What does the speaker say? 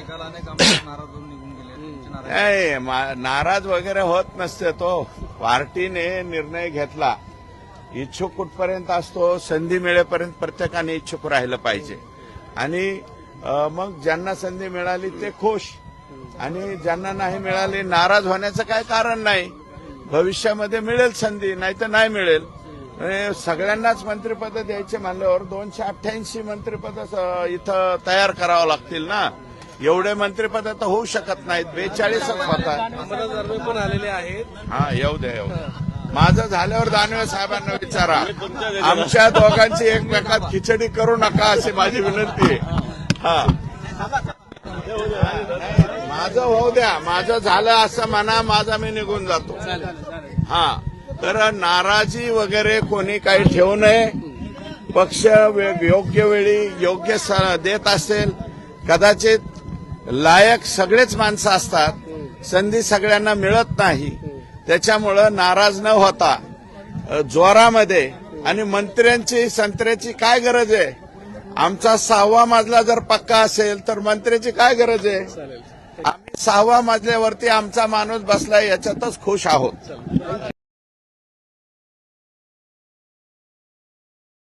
झालाय अनेक आमदार नाराज होऊन निघून गेले नाही मा- नाराज वगैरे होत नसते तो. पार्टीने निर्णय घेतला. इच्छुक कुठपर्यंत असतो संधी मिळेपर्यंत प्रत्येकाने इच्छुक राहिलं पाहिजे. आणि मग ज्यांना संधी मिळाली ते खुश. आणि ज्यांना नाही मिळाली नाराज होण्याचं काय कारण नाही. भविष्यामध्ये मिळेल संधी नाही तर नाही मिळेल. सगळ्यांनाच मंत्रिपद द्यायचे म्हणल्यावर दोनशे अठ्ठ्याऐंशी मंत्रिपद इथं तयार करावं लागतील ना? एवढे मंत्रिपद तर होऊ शकत नाहीत. बेचाळीसच अंबरनाथ दानवे पण आलेले आहेत. हा येऊ द्या येऊ द्या. माझं झाल्यावर दानवे साहेबांना विचारा. आमच्या दोघांची एकमेकात खिचडी करू नका अशी माझी विनंती आहे. हा. माझं होऊ द्या. माझं झालं असं म्हणा माझा मी निघून जातो. हा. तर नाराजी वगैरे कोणी काही ठेवू नये. पक्ष वे- योग्य वेळी योग्य स- देत असेल. कदाचित लायक सगळेच माणसं असतात संधी सगळ्यांना मिळत नाही. त्याच्यामुळं नाराज न होता जोरामध्ये आणि मंत्र्यांची संत्र्याची काय गरज आहे? आमचा सहावा मजला जर पक्का असेल तर मंत्र्याची काय गरज आहे? आम्ही सहावा मजल्यावरती आमचा माणूस बसलाय याच्यातच खुश आहोत.